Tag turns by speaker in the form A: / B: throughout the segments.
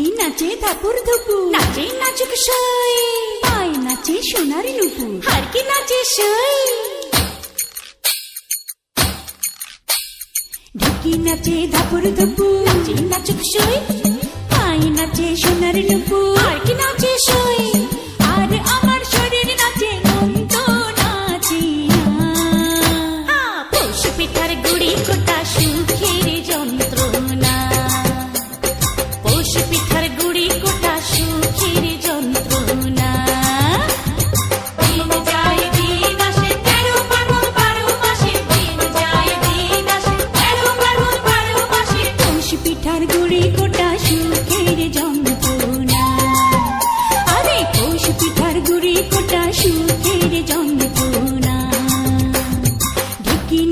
A: পাখি নাচে ধুপু।
B: নাচে নাচুক সই।
A: পায় নাচে
B: নুপু। হারকি নাচে সই।
A: ঢুকি নাচে ধাপুর ধুপু।
B: নাচে নাচুক সই।
A: পায় নাচে সোনারি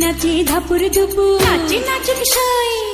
B: নাচি
A: ধাপুর ধুপু নাচি নাচি
B: বিষয়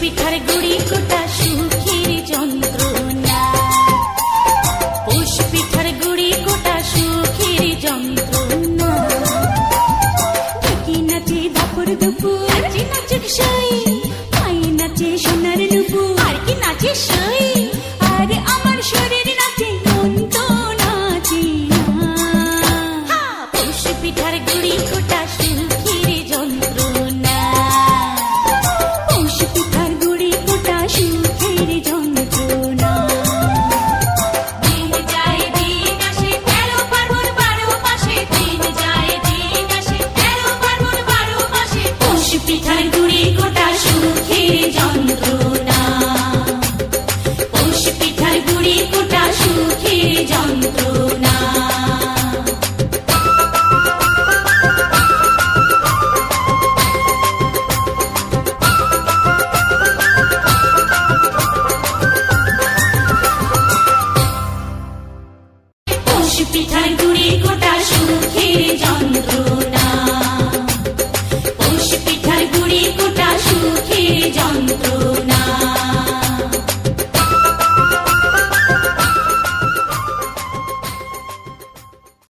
B: পিঠার গুড়ি কোটা সুখের যন্ত্রণা।
A: পুষ পিঠার গুড়ি কোটা সুখের যন্ত্রণা। কি নাচে দাপর দুপুর
B: নাচে নাচে সাই,
A: পায়ে নাচে সোনার নুপুর
B: আর কি নাচে সাই? গোটা সুখের যন্ত্রণা।